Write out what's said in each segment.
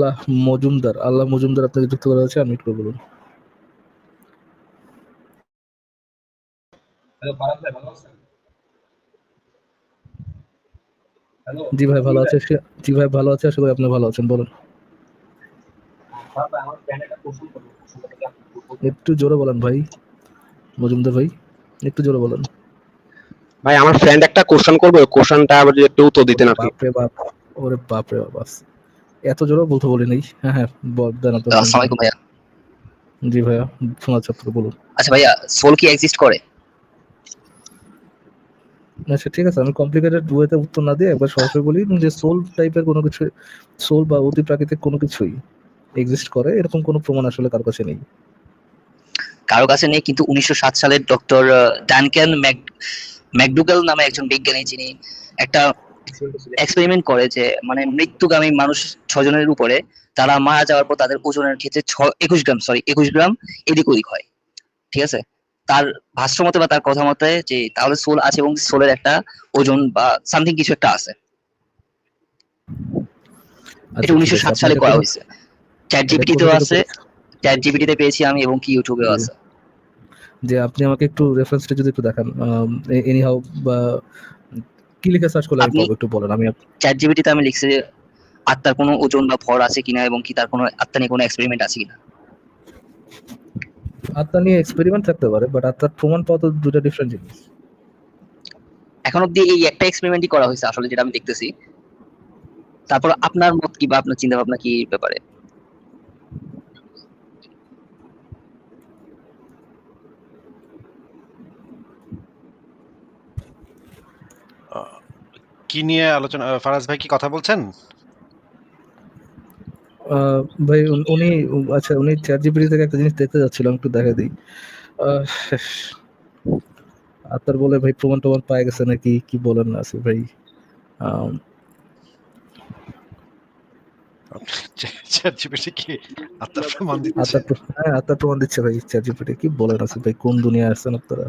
আল্লাহ মজুমদার আল্লাহ মজুমদার আপনাকে যুক্ত করা হয়েছে আনমিট করে বলুন। জি ভাই ভালো আছে জি ভাই ভালো আছে আশা করি আপনি ভালো আছেন বলুন। একটা আপনি জোরে বলেন ভাই মজুমদার ভাই একটু জোরে বলেন। ভাই আমার ফ্রেন্ড একটা কোশ্চেন করবে কোশ্চেনটা আবার যদি একটু উত্তর দিতেন আর কি। বাপরে বাপ ওরে বাপরে বাপ বাস। এত জোরে বলতে বলি নাই হ্যাঁ হ্যাঁ বল দেন আপনি আসসালামু আলাইকুম ভাইয়া। জি ভাইয়া শোনা যাচ্ছে বলুন। আচ্ছা ভাইয়া সোল কি এক্সিস্ট করে? আচ্ছা ঠিক আছে আমি কমপ্লিকেটেড ওয়েতে উত্তর না দিয়ে একবার সরাসরি বলি যে সোল টাইপের কোনো কিছু সোল বা অতি প্রাকৃতিক কোনো কিছুই এক্সিস্ট করে এরকম কোনো প্রমাণ আসলে কারও কাছে নেই। কারও কাছে নেই কিন্তু উনিশশো সাত সালের ডক্টর ডানকেন ম্যাকডুগাল নামে একজন বিজ্ঞানী যিনি একটা এক্সপেরিমেন্ট করে যে মানে মৃত্যুগামী মানুষ ছজনের উপরে তারা মারা যাওয়ার পর তাদের ওজনের ক্ষেত্রে একুশ গ্রাম সরি একুশ গ্রাম এদিক ওদিক হয়। ঠিক আছে? তার ভাষ্য মতে বা তার কথা মতে যে তাহলে সোল আছে এবং সোলের একটা ওজন বা সামথিং কিছু একটা আছে। এটা আচ্ছা, উনিশশো সাত সালে করা হয়েছে। চ্যাট জিপিটিতেও আছে চ্যাট জিপিটিতে পেয়েছি আমি এবং কি ইউটিউবেও আছে। যে আপনি আমাকে একটু রেফারেন্সটা যদি একটু দেখান এনি হাউ বা কি লিখে সার্চ করলে আমি পাবো একটু বলেন আমি চ্যাট জিপিটিতে আমি লিখছি যে আত্মার কোনো ওজন বা ভর আছে কিনা এবং কি তার কোনো আত্মা নিয়ে কোনো এক্সপেরিমেন্ট আছে কিনা? আত্মা নিয়ে এক্সপেরিমেন্ট থাকতে পারে বাট আত্মার প্রমাণ পাওয়া তো দুটো ডিফারেন্ট জিনিস। এখন অব্দি এই একটা এক্সপেরিমেন্টই করা হয়েছে আসলে যেটা আমি দেখতেছি। তারপর আপনার মত কি বা আপনার চিন্তা ভাবনা কি ব্যাপারে? কি নিয়ে আলোচনা ফারাজ ভাই কি কথা বলছেন? ভাই উনি আচ্ছা উনি চ্যাট জিপিটি থেকে একটা জিনিস দেখতে যাচ্ছিলাম একটু দেখা দিই। আত্মার বলে ভাই প্রমাণ টমাণ পায় গেছে নাকি? কি বলেন না আছে ভাই? চ্যাট জিপিটি কি আত্মার প্রমাণ দিচ্ছে? আত্মার প্র- হ্যাঁ আত্মার প্রমাণ দিচ্ছে ভাই চ্যাট জিপিটি কি বলেন আছে ভাই? কোন দুনিয়ায় আসছেন আপনারা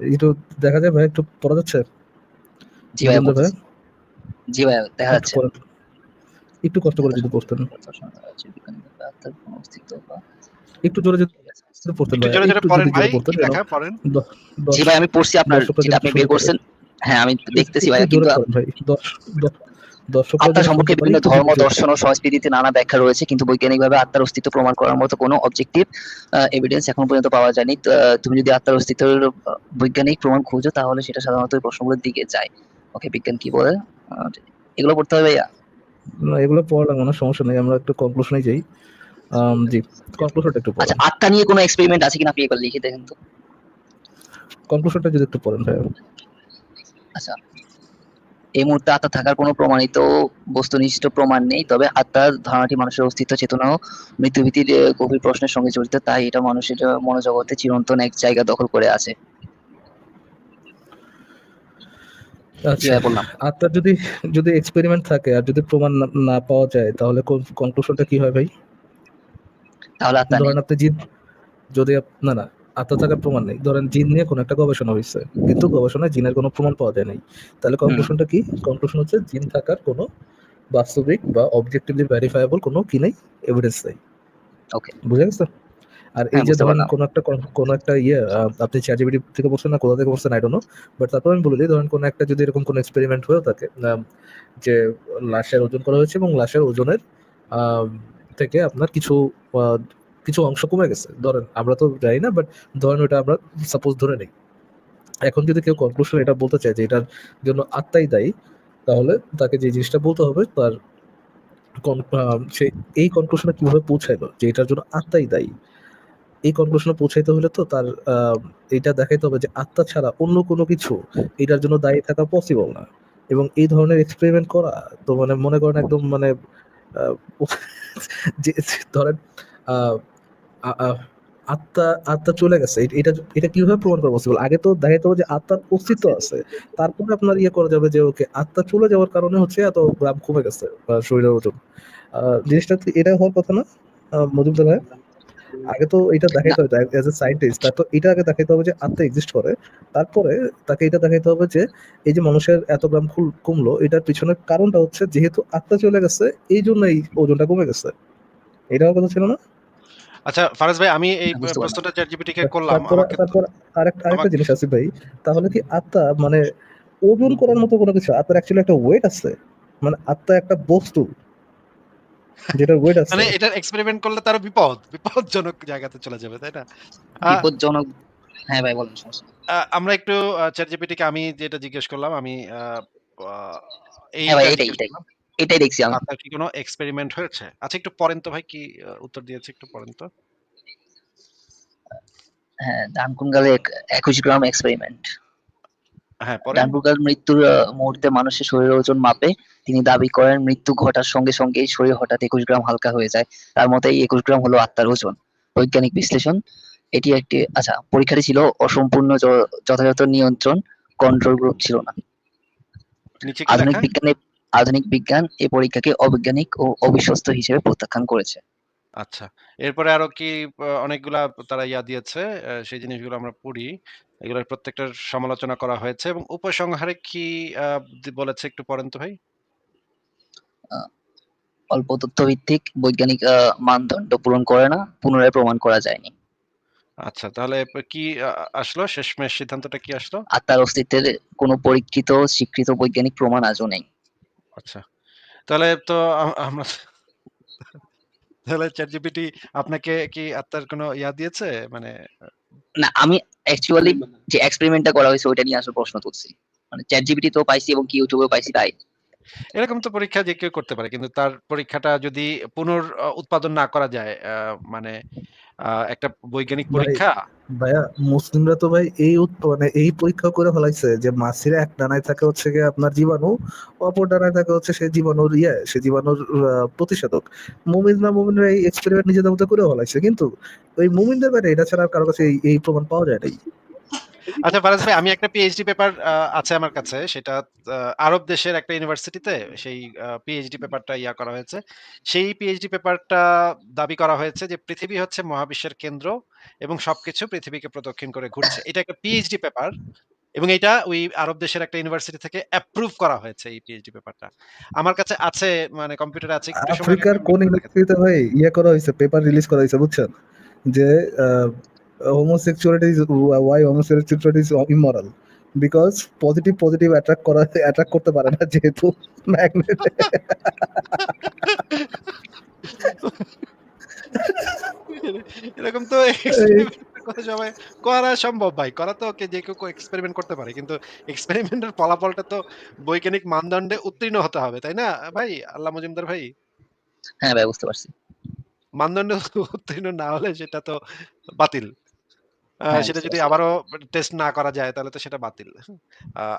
একটু দেখা যায় ভাই একটু পড়া যাচ্ছে? জি ভাই জি ভাই দেখা যাচ্ছে। একটু কষ্ট করে যদি পড়তেন। একটু জোরে যদি পড়তেন একটু জোরে জোরে পড়েন ভাই জোরে পড়তেন কি যেন লেখা পড়েন? জি ভাই আমি পড়ছি আপনার যেটা আপনি বের করছেন। হ্যাঁ আমি দেখতেছি ভাই কিন্তু দর্শকরা আত্মা সম্পর্কে বিভিন্ন ধর্ম দর্শন ও সংস্কৃতিতে নানা ব্যাখ্যা রয়েছে কিন্তু বৈজ্ঞানিকভাবে আত্মার অস্তিত্ব প্রমাণ করার মতো কোনো অবজেক্টিভ এভিডেন্স এখন পর্যন্ত পাওয়া যায়নি। তুমি যদি আত্মার অস্তিত্বের বৈজ্ঞানিক প্রমাণ খুঁজো তাহলে সেটা সাধারণত প্রশ্নগুলোর দিকে যায়। ওকে বিজ্ঞান কি বলে? এগুলো পড়তে হবে ভাইয়া? না এগুলো পড়া লাগবে না সমস্যা নেই আমরা একটু কনক্লুশনে যাই। জি কনক্লুশনটা একটু আচ্ছা আত্মা নিয়ে কোনো এক্সপেরিমেন্ট আছে কিনা আপনি একবার লিখে দেখেন তো। কনক্লুশনটা যদি একটু পড়েন ভাই আচ্ছা এই মুহূর্তে আত্মা থাকার কোনো প্রমাণিত বস্তুনিষ্ঠ প্রমাণ নেই তবে আত্মার ধারণাটি মানুষের অস্তিত্ব চেতনা ও মৃত্যুভীতির গভীর প্রশ্নের সঙ্গে জড়িত তাই এটা মানুষের মনোজগতে চিরন্তন এক জায়গা দখল করে আছে। আচ্ছা আত্মার যদি যদি এক্সপেরিমেন্ট থাকে আর যদি প্রমাণ না- পাওয়া যায় তাহলে কনক্লুশনটা কি হয় ভাই? তাহলে আত্মা ধরেন আপনি যদি না না আত্মা থাকার প্রমাণ নেই। ধরেন জিন নিয়ে কোনো একটা গবেষণা হয়েছে কিন্তু গবেষণায় জিনের কোনো প্রমাণ পাওয়া যায় নাই। তাহলে কনক্লুশনটা কি? কনক্লুশন হচ্ছে জিন থাকার কোনো বাস্তবিক বা অবজেক্টিভলি ভেরিফায়েবল কোনো কি নেই? এভিডেন্স নেই। ওকে বুঝে গেছে? আর এই হ্যাঁ, যে ধরেন। কোন একটা কোন- একটা ইয়ে আপনি চ্যাটজিপিটি থেকে বলছেন না কোথা থেকে বলছেন আই ডোন্ট নো বাট তারপর আমি বলে দিই ধরেন কোন একটা যদি এরকম কোন এক্সপেরিমেন্ট হয়েও থাকে যে লাশের ওজন করা হয়েছে এবং লাশের ওজনের থেকে আপনার কিছু কিছু অংশ কমে গেছে। ধরেন, আমরা তো জানি না বাট ধরেন ওটা আমরা সাপোজ ধরে নেই। এখন যদি কেউ কনক্লুশন এটা বলতে চায় যে এটার জন্য আত্মাই দায়ী, তাহলে তাকে যে জিনিসটা বলতে হবে, তার সে এই কনক্লুশনে কীভাবে পৌঁছাইলো যে এটার জন্য আত্মাই দায়ী? এই কনক্লুশনে পৌঁছাইতে হলে তো তার এটা দেখাইতে হবে যে আত্মা ছাড়া অন্য কোনো কিছু এটার জন্য দায়ী থাকা পসিবল না। এবং এই ধরনের এক্সপেরিমেন্ট করা তো মানে মনে করেন একদম মানে যে, ধরেন আত্মা আত্মা চলে গেছে। এটা এটা কীভাবে প্রমাণ করা পসিবল আগে তো দেখাইতে হবে যে আত্মার অস্তিত্ব আছে। তারপরে আপনার ইয়ে করা যাবে যে ওকে আত্মা চলে যাওয়ার কারণে হচ্ছে এত গ্রাম কমে গেছে শরীরের ওজন। জিনিসটা এটা হওয়ার কথা না? মজুমদার ভাই? আগে তো এটা দেখাইতে হবে অ্যাজ এ সায়েন্টিস্ট তার তো এটা আগে দেখাইতে হবে যে আত্মা এক্সিস্ট করে। তারপরে তাকে এটা দেখাইতে হবে যে এই যে মানুষের এত গ্রাম কমলো এটার পিছনের কারণটা হচ্ছে যেহেতু আত্মা চলে গেছে এই জন্য এই ওজনটা কমে গেছে। এটা কথা ছিল না? আচ্ছা ফারাজ ভাই আমি এই হ্যাঁ। প্রশ্নটা চ্যাট জিপিটি কে করলাম আমাকে তারপর আরেকটা আরেকটা জিনিস আছে ভাই তাহলে কি আত্মা মানে ওজন করার মতো কোনো কিছু আত্মার অ্যাকচুয়ালি একটা ওয়েট আছে? মানে আত্মা একটা বস্তু যেটা ওয়েট আছে। মানে এটা এক্সপেরিমেন্ট করলে তার বিপদ বিপদজনক জায়গাতে চলে যাবে তাই না? আহ, বিপজ্জনক হ্যাঁ ভাই বলেন সমস্যা আমরা একটু চ্যাট জিপিটি কে আমি যেটা জিজ্ঞেস করলাম আমি আহ, এটাই, দেখছি আমি আপনার কি কোনো এক্সপেরিমেন্ট হয়েছে? আচ্ছা একটু পড়েন তো ভাই কি উত্তর দিয়েছে একটু পড়েন তো। হ্যাঁ ডানকুনগালে একুশ গ্রাম এক্সপেরিমেন্ট হ্যাঁ পড়েন। ডানকুনগাল মৃত্যুর মুহূর্তে মানুষের শরীরের ওজন মাপে তিনি দাবি করেন মৃত্যু ঘটার সঙ্গে সঙ্গে শরীর হঠাৎ একুশ গ্রাম হালকা হয়ে যায়। তার মতে এই একুশ গ্রাম হলো আত্মার ওজন। বৈজ্ঞানিক বিশ্লেষণ এটি একটি আচ্ছা পরীক্ষাটি ছিল অসম্পূর্ণ যথাযথ নিয়ন্ত্রণ কন্ট্রোল গ্রুপ ছিল না। আধুনিক বিজ্ঞানে আধুনিক বিজ্ঞান এই পরীক্ষাকে অবৈজ্ঞানিক ও অবিশ্বস্ত হিসেবে প্রত্যাখ্যান করেছে। আচ্ছা এরপরে আরও কি অনেকগুলা তারা ইয়া দিয়েছে সেই জিনিসগুলো আমরা পড়ি এগুলোর প্রত্যেকটার সমালোচনা করা হয়েছে এবং উপসংহারে কি বলেছে একটু পড়েন তো ভাই? অল্প তথ্য ভিত্তিক বৈজ্ঞানিক মানদণ্ড পূরণ করে না পুনরায় প্রমাণ করা যায়নি। আচ্ছা তাহলে কি আসলো? শেষমেশ সিদ্ধান্তটা কি আসলো? আত্মার অস্তিত্বের কোনো পরীক্ষিত স্বীকৃত বৈজ্ঞানিক প্রমাণ আজও নেই। আচ্ছা। তাহলে তো আমরা তাহলে চ্যাট জিপিটি আপনাকে কি আত্মার কোনো ইয়া দিয়েছে? মানে না আমি অ্যাকচুয়ালি যে এক্সপেরিমেন্টটা করা হয়েছে ওইটা নিয়ে আসলে প্রশ্ন তুলছি। মানে চ্যাট জিপিটি তো পাইছি এবং কি ইউটিউবেও পাইছি তাই। এরকম তো পরীক্ষা যে কেউ করতে পারে কিন্তু তার পরীক্ষাটা যদি পুনর উৎপাদন না করা যায় আহ, মানে আহ, একটা বৈজ্ঞানিক পরীক্ষা ভাইয়া, মুসলিমরা তো ভাই এই মানে এই পরীক্ষা করে ফেলাইছে যে মাছিরা এক ডানায় থাকে হচ্ছে গিয়ে আপনার জীবাণু, অপর ডানায় থাকে হচ্ছে সে জীবাণুর ইয়ে সে জীবাণুর প্রতিষেধক। মুমিনরা মুমিনরা এই এক্সপেরিমেন্ট নিজেদের মধ্যে করে ফেলাইছে, কিন্তু ওই মুমিনদের বাইরে এটা ছাড়া আর কারও কাছে এই প্রমাণ পাওয়া যায় নাই। আচ্ছা ফারাজ ভাই আমি একটা পিএইচডি পেপার আছে আমার কাছে। সেটা আরব দেশের একটা ইউনিভার্সিটিতে সেই পিএইচডি পেপারটা ইয়া করা হয়েছে। সেই পিএইচডি পেপারটা দাবি করা হয়েছে যে পৃথিবী হচ্ছে মহাবিশ্বের কেন্দ্র এবং সবকিছু পৃথিবীকে প্রদক্ষিণ করে ঘুরছে। এটা একটা পিএইচডি পেপার এবং এটা ওই আরব দেশের একটা ইউনিভার্সিটি থেকে অ্যাপ্রুভ করা হয়েছে এই পিএইচডি পেপারটা আমার কাছে আছে মানে কম্পিউটারে আছে আফ্রিকার কোন। ইউনিভার্সিটিতে ভাই ইয়ে করা হয়েছে পেপার রিলিজ করা হয়েছে বুঝছেন? যে homosexuality is why homosexuality is immoral because positive positive attract করা অ্যাট্রাক্ট করতে পারে না যেহেতু ম্যাগনেট এরকম তো সবাই করা সম্ভব ভাই করা তো ওকে যে কেউ এক্সপেরিমেন্ট করতে পারে কিন্তু এক্সপেরিমেন্টের ফলাফলটা তো বৈজ্ঞানিক মানদণ্ডে উত্তীর্ণ হতে হবে তাই না? ভাই আল্লাহ মজুমদার ভাই? হ্যাঁ ভাই বুঝতে পারছি। মানদণ্ড উত্তীর্ণ না হলে সেটা তো বাতিল। সেটা যদি আবারও টেস্ট না করা যায় তাহলে তো সেটা বাতিল।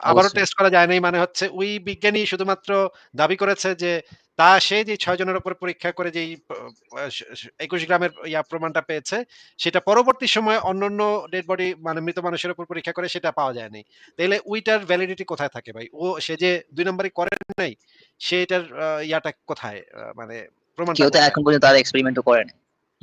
আবারও টেস্ট করা যায় নাই মানে হচ্ছে ওই বিজ্ঞানী শুধুমাত্র দাবি করেছে যে তা সে যে ছয় জনের উপর পরীক্ষা করে যেই একুশ গ্রামের ইয়া প্রমাণটা পেয়েছে সেটা পরবর্তী সময়ে অন্যান্য ডেড বডি মানে মৃত মানুষের উপর পরীক্ষা করে সেটা পাওয়া যায়নি। তাহলে উইটার ভ্যালিডিটি কোথায় থাকে ভাই? ও সে যে দুই নম্বরই করে নাই সেটার ইয়াটা কোথায়? মানে প্রমাণটা কেউ তো এখন পর্যন্ত আর এক্সপেরিমেন্টও করে না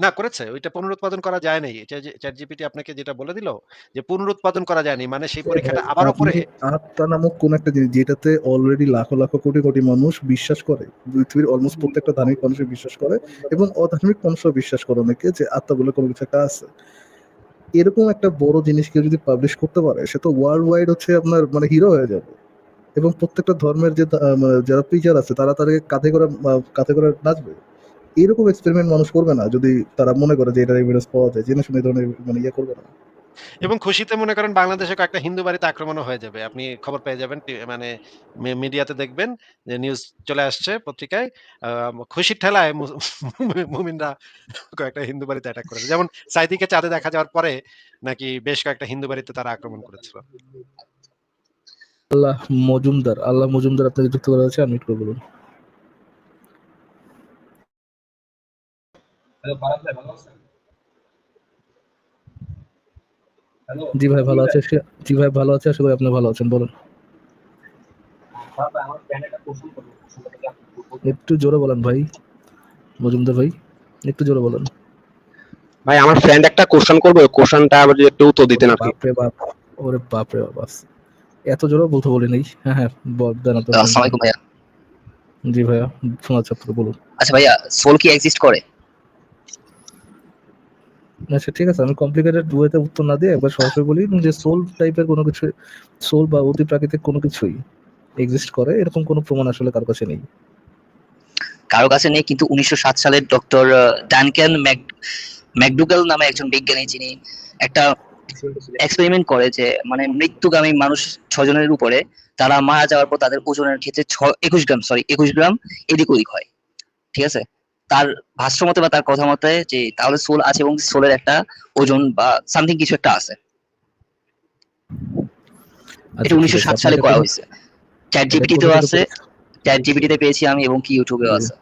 না করেছে। ওইটা পুনরুৎপাদন করা যায় নাই চ্যাট জিপিটি আপনাকে যেটা বলে দিল যে পুনরুৎপাদন করা যায়নি মানে সেই পরীক্ষাটা আবারও করে আত্মা নামক কোন একটা জিনিস যেটাতে অলরেডি লাখো লাখো কোটি কোটি মানুষ বিশ্বাস করে পৃথিবীর অলমোস্ট প্রত্যেকটা ধার্মিক মানুষ বিশ্বাস করে এবং অধার্মিক মানুষও বিশ্বাস করে অনেকে যে আত্মা বলে কোনো কিছু একটা আছে। এরকম একটা বড় জিনিস কেউ যদি পাবলিশ করতে পারে সে তো ওয়ার্ল্ড ওয়াইড হচ্ছে আপনার মানে হিরো হয়ে যাবে। এবং প্রত্যেকটা ধর্মের যে মানে যারা প্রিচার আছে তারা তাদেরকে কাঁধে করে কাঁধে করে নাচবে। এরকম এক্সপেরিমেন্ট মানুষ করবে না যদি তারা মনে করে যে এটার এভিডেন্স পাওয়া যায় জেনে শুনে ধরনের মানে ইয়ে করবে না। এবং খুশিতে মনে করেন বাংলাদেশে কয়েকটা হিন্দু বাড়িতে আক্রমণও হয়ে যাবে। আপনি খবর পেয়ে যাবেন মানে মিডিয়াতে দেখবেন যে নিউজ চলে আসছে পত্রিকায় খুশির ঠেলায় মুমিনরা কয়েকটা হিন্দু বাড়িতে অ্যাটাক করেছে। যেমন সাইদিকে চাঁদে দেখা যাওয়ার পরে নাকি বেশ কয়েকটা হিন্দু বাড়িতে তারা আক্রমণ করেছিল। আল্লাহ মজুমদার আল্লাহ মজুমদার আপনাকে যুক্ত করা হয়েছে আনমিট করে বলুন। হ্যালো ফারাজ ভাই ভালো আছেন? হ্যালো জি ভাই ভালো আছে। জি ভাই ভালো আছে। আশা করি আপনি ভালো আছেন বলুন। আমার ফ্রেন্ড একটা কোশ্চেন করব কোশ্চেনটা কি আপনি করবেন? একটু জোরে বলেন ভাই। মজুমদার ভাই একটু জোরে বলেন। ভাই আমার ফ্রেন্ড একটা কোশ্চেন করবে কোশ্চেনটা আবার যদি একটু উত্তর দিতেন কি। বাপরে বাপ। ওরে বাপরে বাপ। এত জোরে বলতে বলি নেই। হ্যাঁ হ্যাঁ বল দেন আপনার আসসালামু আলাইকুম ভাইয়া। জি ভাইয়া শোনা ছাত্র বলুন। আচ্ছা ভাইয়া সোল কি এক্সিস্ট করে? আচ্ছা ঠিক আছে, আমি কমপ্লিকেটেড ওয়েতে উত্তর না দিয়ে একবার সরাসরি বলি যে সোল টাইপের কোনো কিছু সোল বা অতি প্রাকৃতিক কোনো কিছুই এক্সিস্ট করে, এরকম কোনো প্রমাণ আসলে কারও কাছে নেই। কারও কাছে নেই, কিন্তু উনিশশো সাত সালের ডক্টর ম্যাক ম্যাকডুগাল নামে একজন বিজ্ঞানী যিনি একটা এক্সপেরিমেন্ট করে যে মানে মৃত্যুগামী মানুষ ছজনের উপরে, তারা মারা যাওয়ার পর তাদের ওজনের ক্ষেত্রে ছ, একুশ গ্রাম সরি একুশ গ্রাম এদিক ওদিক হয়। ঠিক আছে? তার ভাষ্য মতে বা তার কথা মতে যে তাহলে সোল আছে এবং সোলের একটা ওজন বা সামথিং কিছু একটা আছে। আচ্ছা, এটা উনিশশো সাত সালে করা হয়েছে। চ্যাট জিপিটিতেও আছে চ্যাট জিপিটিতে পেয়েছি আমি এবং কি ইউটিউবেও আছে।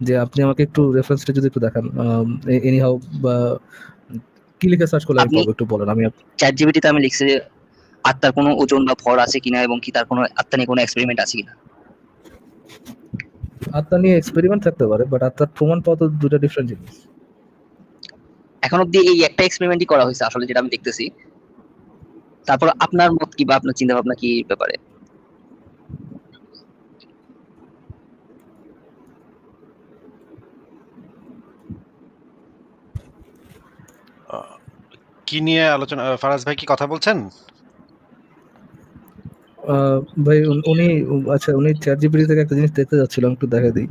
যে আপনি আমাকে একটু রেফারেন্সটা যদি একটু দেখান এনি হাউ বা কি লিখে সার্চ করলে আমি একটু বলেন আমি চ্যাট জিপিটিতে আমি লিখছি যে আত্মার কোনো ওজন বা ভর আছে কিনা এবং কি তার কোনো আত্মা নিয়ে কোনো এক্সপেরিমেন্ট আছে কিনা? আত্মা নিয়ে এক্সপেরিমেন্ট থাকতে পারে বাট আত্মার প্রমাণ পাওয়া তো দুটো ডিফারেন্ট জিনিস। এখন অব্দি এই একটা এক্সপেরিমেন্টই করা হয়েছে আসলে যেটা আমি দেখতেছি। তারপর আপনার মত কি বা আপনার চিন্তা ভাবনা কি এই ব্যাপারে? কি নিয়ে আলোচনা ফারাজ ভাই কি কথা বলছেন? ভাই উনি আচ্ছা উনি চ্যাট জিপিটি থেকে একটা জিনিস দেখতে যাচ্ছিলাম একটু দেখা দিই।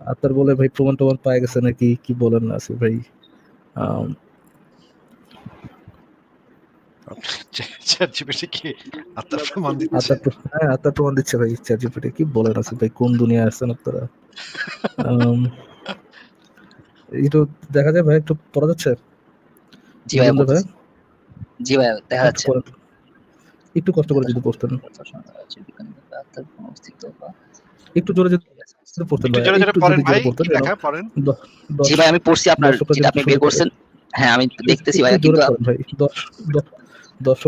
আত্মার বলে ভাই প্রমাণ টমাণ পায় গেছে নাকি? কি বলেন না আছে ভাই? আত্মার প্রমাণ দিচ্ছে? হ্যাঁ ভাই চ্যাট জিপিটি কি বলেন আছে ভাই? কোন দুনিয়া আসছেন আপনারা? একটু দেখা যায় ভাই একটু পড়া যাচ্ছে? জি ভাই বলতেছি। জি ভাইয়া দেখা যাচ্ছে। একটু কষ্ট করে যদি পড়তেন একটু জোরে যদি ভাই ভাই জি ভাই আমি পড়ছি আপনার যেটা আপনি বের করছেন। হ্যাঁ আমি দেখতেছি কিন্তু ভাই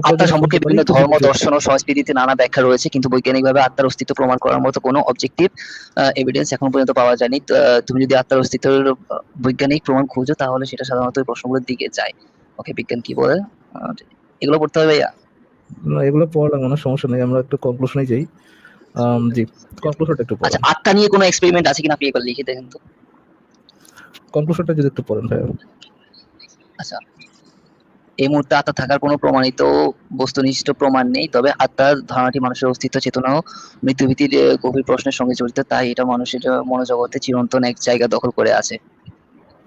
আত্মা সম্পর্কে বিভিন্ন ধর্ম দর্শন ও সংস্কৃতিতে নানা ব্যাখ্যা রয়েছে কিন্তু বৈজ্ঞানিকভাবে আত্মার অস্তিত্ব প্রমাণ করার মতো কোনো অবজেক্টিভ এভিডেন্স এখন পর্যন্ত পাওয়া যায়নি। আহ, তুমি যদি আত্মার অস্তিত্বের বৈজ্ঞানিক প্রমাণ খুঁজো তাহলে সেটা সাধারণত প্রশ্নগুলোর দিকে যায়। ওকে বিজ্ঞান কি বলে? এগুলো পড়তে হবে ভাইয়া? না এগুলো পড়া লাগবে না সমস্যা নেই আমরা একটু কনক্লুশনে যাই। জি কনক্লুশনটা একটু আচ্ছা আত্মা নিয়ে কোনো এক্সপেরিমেন্ট আছে কিনা আপনি একবার লিখে দেখেন তো। কনক্লুশনটা যদি একটু পড়েন ভাই আচ্ছা এই মুহূর্তে আত্মা থাকার কোনো প্রমাণিত বস্তুনিষ্ঠ প্রমাণ নেই তবে আত্মার ধারণাটি মানুষের অস্তিত্ব চেতনা ও মৃত্যুভীতির গভীর প্রশ্নের সঙ্গে জড়িত তাই এটা মানুষের মনোজগতে চিরন্তন এক জায়গা দখল করে আছে জি আচ্ছা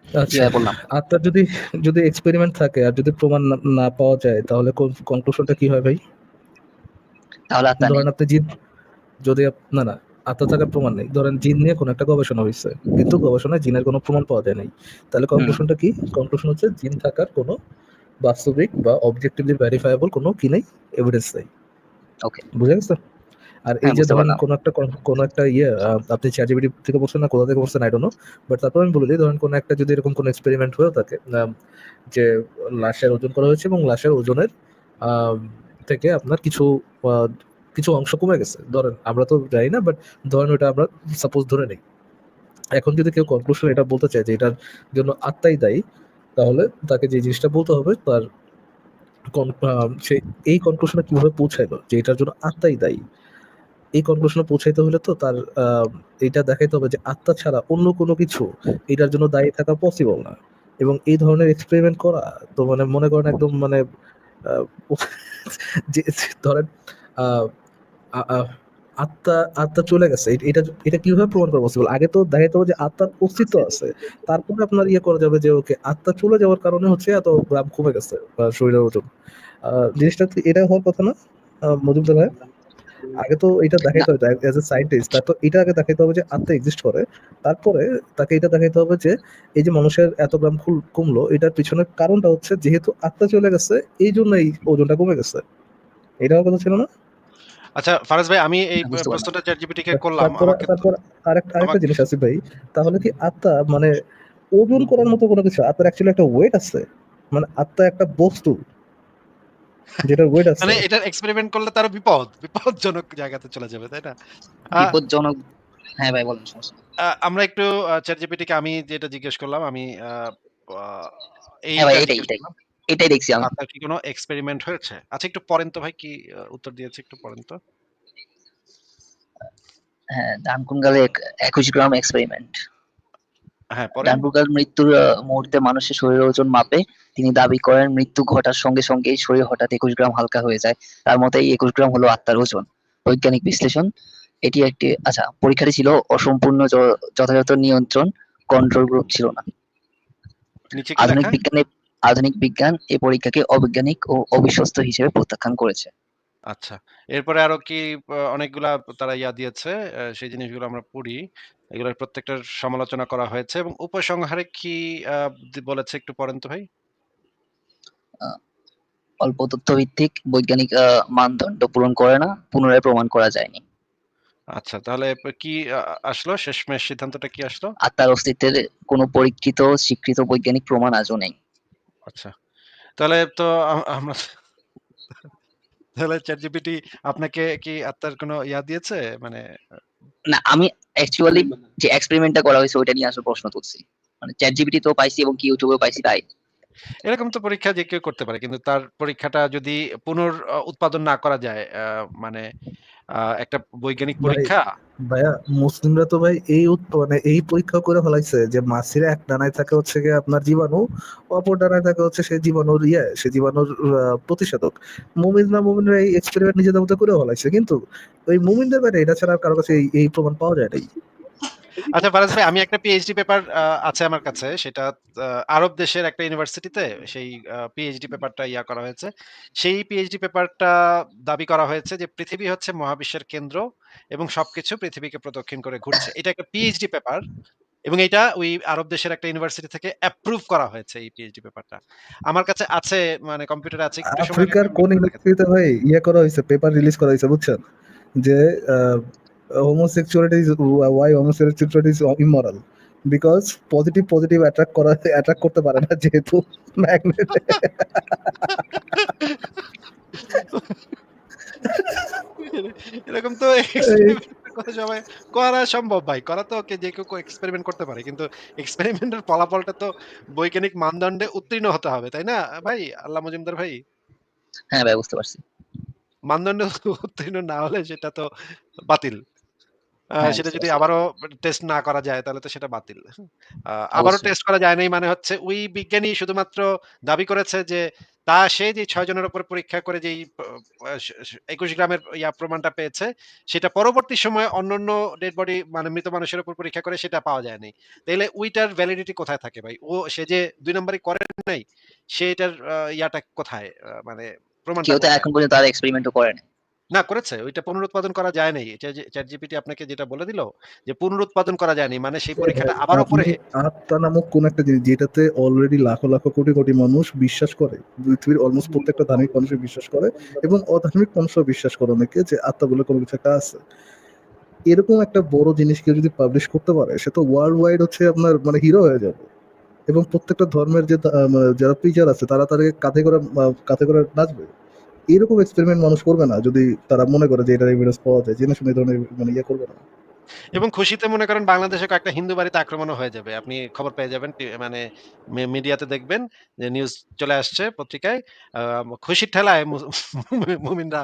ভাই বললাম। আত্মার যদি যদি এক্সপেরিমেন্ট থাকে আর যদি প্রমাণ না- পাওয়া যায় তাহলে কনক্লুশনটা কি হয় ভাই? তাহলে আত্মা ধরেন আপনি জিন যদি না না আত্মা থাকার প্রমাণ নেই। ধরেন জিন নিয়ে কোনো একটা গবেষণা হয়েছে কিন্তু গবেষণায় জিনের কোনো প্রমাণ পাওয়া যায় নাই। তাহলে কনক্লুশনটা কি? কনক্লুশন হচ্ছে জিন থাকার কোনো বাস্তবিক বা অবজেক্টিভলি ভেরিফায়েবল কোনো কি নেই? এভিডেন্স নেই। Okay. বুঝে গেছে? আর এই হ্যাঁ, যে ধরেন কোন একটা কোন- একটা ইয়ে আপনি চ্যাটজিপিটি থেকে পড়ছেন না কোথা থেকে পড়ছেন আই ডোন্ট নো বাট তারপর আমি বলে দিই ধরেন কোন একটা যদি এরকম কোন এক্সপেরিমেন্ট হয়েও থাকে যে লাশের ওজন করা হয়েছে এবং লাশের ওজনের থেকে আপনার কিছু কিছু অংশ কমে গেছে। ধরেন আমরা তো জানি না বাট ধরেন ওটা আমরা সাপোজ ধরে নেই। এখন যদি কেউ কনক্লুশন এটা বলতে চায় যে এটার জন্য আত্মাই দায়ী তাহলে তাকে যে জিনিসটা বলতে হবে তার সে এই কনক্লুশনে কীভাবে পৌঁছাইলো যে এটার জন্য আত্মাই দায়ী? এই কনক্লুশনে পৌঁছাইতে হলে তো তার এটা দেখাইতে হবে যে আত্মা ছাড়া অন্য কোনো কিছু এটার জন্য দায়ী থাকা পসিবল না। এবং এই ধরনের এক্সপেরিমেন্ট করা তো মানে মনে করেন একদম মানে যে ধরেন আত্মা আত্মা চলে গেছে। এটা এটা কীভাবে প্রমাণ করা পসিবল আগে তো দেখাইতে হবে যে আত্মার অস্তিত্ব আছে। তারপরে আপনার ইয়ে করা যাবে যে, ওকে, আত্মা চলে যাওয়ার কারণে হচ্ছে এত গ্রাম কমে গেছে শরীরের ওজন। জিনিসটা এটা হওয়ার কথা না? মজুমদার ভাই? আগে তো এটা দেখাইতে হবে অ্যাজ এ সাইন্টিস্ট তারপর এটা আগে দেখাইতে হবে যে আত্মা এক্সিস্ট করে তারপরে তাকে এটা দেখাইতে হবে যে এই যে মানুষের এত গ্রাম কুল- কমলো এটার পিছনের কারণটা হচ্ছে যেহেতু আত্মা চলে গেছে এই জন্য এই ওজনটা কমে গেছে। এটা কথা ছিল না? আচ্ছা ফারাজ ভাই আমি এই হ্যাঁ। প্রশ্নটা চ্যাট জিপিটি কে করলাম আমাকে তারপর আরেকটা আরেকটা জিনিস আছে ভাই তাহলে কি আত্মা মানে ওজন করার মতো কোনো কিছু আত্মার অ্যাকচুয়ালি একটা ওয়েট আছে? মানে আত্মা একটা বস্তু যেটা ওয়েট আছে। মানে এটা এক্সপেরিমেন্ট করলে তার বিপদ বিপদজনক জায়গাতে চলে যাবে তাই না? আহ, বিপজ্জনক হ্যাঁ ভাই বলেন আমরা একটু চ্যাট জিপিটিকে আমি যেটা জিজ্ঞেস করলাম আমি আহ, হ্যাঁ এটাই এটাই এটাই দেখছি আমি। আপনার কি কোনো এক্সপেরিমেন্ট হয়েছে? আচ্ছা একটু পড়েন তো ভাই কি উত্তর দিয়েছে একটু পড়েন তো। হ্যাঁ ডানকুনগালে একুশ গ্রাম এক্সপেরিমেন্ট হ্যাঁ মৃত্যুর মুহূর্তে মানুষের শরীরের ওজন মাপে। তিনি দাবি করেন মৃত্যু ঘটার সঙ্গে সঙ্গেই শরীর হঠাৎ একুশ গ্রাম হালকা হয়ে যায়। তার মতে এই একুশ গ্রাম হলো আত্মার ওজন। বৈজ্ঞানিক বিশ্লেষণ এটি একটি আচ্ছা পরীক্ষাটি ছিল অসম্পূর্ণ যথাযথ নিয়ন্ত্রণ কন্ট্রোল গ্রুপ ছিল না। আধুনিক বিজ্ঞানে আধুনিক বিজ্ঞান এই পরীক্ষাকে অবৈজ্ঞানিক ও অবিশ্বস্ত হিসেবে প্রত্যাখ্যান করেছে। আচ্ছা। এরপরে আরও কি অনেকগুলা তারা ইয়া দিয়েছে সেই জিনিসগুলো আমরা পড়ি। এগুলোর প্রত্যেকটার সমালোচনা করা হয়েছে এবং উপসংহারে কি দি- বলেছে একটু পড়েন তো ভাই? অল্প তথ্য ভিত্তিক বৈজ্ঞানিক মানদণ্ড পূরণ করে না পুনরায় প্রমাণ করা যায়নি। আচ্ছা তাহলে প- কি আসলো? শেষমেশ সিদ্ধান্তটা কি আসলো? আত্মার অস্তিত্বের কোনো পরীক্ষিত স্বীকৃত বৈজ্ঞানিক প্রমাণ আজও নেই। আচ্ছা। তাহলে তো আম- আমরা তাহলে চ্যাট জিপিটি আপনাকে কি আপনার কোনো ইয়া দিয়েছে? মানে না, আমি অ্যাকচুয়ালি যে এক্সপেরিমেন্টটা করা হয়েছে, ওইটা নিয়ে আসলে প্রশ্ন তুলছি। মানে চ্যাট জিপিটি তো পাইছি এবং কি ইউটিউবেও পাইছি, তাই। এরকম তো পরীক্ষা যে কেউ করতে পারে। কিন্তু তার পরীক্ষাটা যদি পুনর উৎপাদন না করা যায় মানে একটা বৈজ্ঞানিক পরীক্ষা। ভাইয়া মুসলিমরা তো ভাই এই মানে এই পরীক্ষা করে ফেলাইছে যে মাছিরা এক ডানায় থাকে হচ্ছে গিয়ে আপনার জীবাণু অপর ডানায় থাকে হচ্ছে সেই জীবাণুর ইয়ে সে জীবাণুর প্রতিষেধক। মুমিনরা মুমিনরা এই এক্সপেরিমেন্ট নিজেদের মধ্যে করে ফেলাইছে। কিন্তু ওই মুমিনদের বাইরে এটা ছাড়া আর কারও কাছে এই প্রমাণ পাওয়া যায় নাই। আচ্ছা ফারাজ ভাই আমি একটা পিএইচডি পেপার আছে আমার কাছে। সেটা আরব দেশের একটা ইউনিভার্সিটিতে সেই পিএইচডি পেপারটা ইয়া করা হয়েছে। সেই পিএইচডি পেপারটা দাবি করা হয়েছে যে পৃথিবী হচ্ছে মহাবিশ্বের কেন্দ্র এবং সবকিছু পৃথিবীকে প্রদক্ষিণ করে ঘুরছে। এটা একটা পিএইচডি পেপার এবং এটা ওই আরব দেশের একটা ইউনিভার্সিটি থেকে অ্যাপ্রুভ করা হয়েছে এই পিএইচডি পেপারটা আমার কাছে আছে মানে কম্পিউটারে আছে আফ্রিকার কোন। ইউনিভার্সিটিতে ভাই ইয়ে করা হয়েছে পেপার রিলিজ করা হয়েছে বুঝছেন? যে homosexuality is why homosexuality is immoral because positive positive attract করা অ্যাট্রাক্ট করতে পারে না যেহেতু ম্যাগনেট এরকম তো সবাই করা সম্ভব ভাই। করা তো ওকে যে কেউ এক্সপেরিমেন্ট করতে পারে। কিন্তু এক্সপেরিমেন্টের ফলাফলটা তো বৈজ্ঞানিক মানদণ্ডে উত্তীর্ণ হতে হবে তাই না? ভাই আল্লাহ মজুমদার ভাই। হ্যাঁ ভাই বুঝতে পারছি। মানদণ্ড উত্তীর্ণ না হলে সেটা তো বাতিল। সেটা যদি আবারও টেস্ট না করা যায় তাহলে তো সেটা বাতিল। আবারও টেস্ট করা যায় নাই মানে হচ্ছে ওই বিজ্ঞানী শুধুমাত্র দাবি করেছে যে তা সে যে ছয় জনের উপর পরীক্ষা করে যেই একুশ গ্রামের ইয়া প্রমাণটা পেয়েছে সেটা পরবর্তী সময়ে অন্যান্য ডেড বডি মানে মৃত মানুষের উপর পরীক্ষা করে সেটা পাওয়া যায়নি। তাইলে উইটার ভ্যালিডিটি কোথায় থাকে ভাই? ও সে যে দুই নম্বরই করেন নাই সেটার ইয়াটা কোথায়? মানে প্রমাণটা কেউ তো এখন পর্যন্ত তার এক্সপেরিমেন্টও করে না না করেছে। ওইটা পুনরুৎপাদন করা যায় নাই চ্যাট জিপিটি আপনাকে যেটা বলে দিল যে পুনরুৎপাদন করা যায়নি মানে সেই পরীক্ষাটা আবারও আপনি আত্মা নামক কোন একটা জিনিস যেটাতে অলরেডি লাখো লাখো কোটি কোটি মানুষ বিশ্বাস করে পৃথিবীর অলমোস্ট প্রত্যেকটা ধার্মিক মানুষই বিশ্বাস করে এবং অধার্মিক মানুষও বিশ্বাস করে অনেকে যে আত্মা বলে কোনো কিছু একটা আছে। এরকম একটা বড় জিনিস কেউ যদি পাবলিশ করতে পারে সে তো ওয়ার্ল্ড ওয়াইড হচ্ছে আপনার মানে হিরো হয়ে যাবে। এবং প্রত্যেকটা ধর্মের যে মানে যারা প্রিচার আছে তারা তাদেরকে কাঁধে করে কাঁধে করে নাচবে। এরকম এক্সপেরিমেন্ট মানুষ করবে না যদি তারা মনে করে যে এটার এভিডেন্স পাওয়া যায় জেনে শুনে ধরনের মানে ইয়ে করবে না। এবং খুশিতে মনে করেন বাংলাদেশে কয়েকটা হিন্দু বাড়িতে আক্রমণ হয়ে যাবে। আপনি খবর পেয়ে যাবেন মানে মিডিয়াতে দেখবেন যে নিউজ চলে আসছে পত্রিকায় আহ, খুশির ঠেলায় মুমিনরা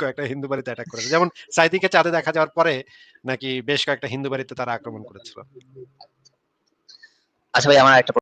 কয়েকটা হিন্দু বাড়িতে অ্যাটাক করেছে। যেমন সাইদিকে চাঁদে দেখা যাওয়ার পরে নাকি বেশ কয়েকটা হিন্দু বাড়িতে তারা আক্রমণ করেছিল। আচ্ছা ভাই আমার একটা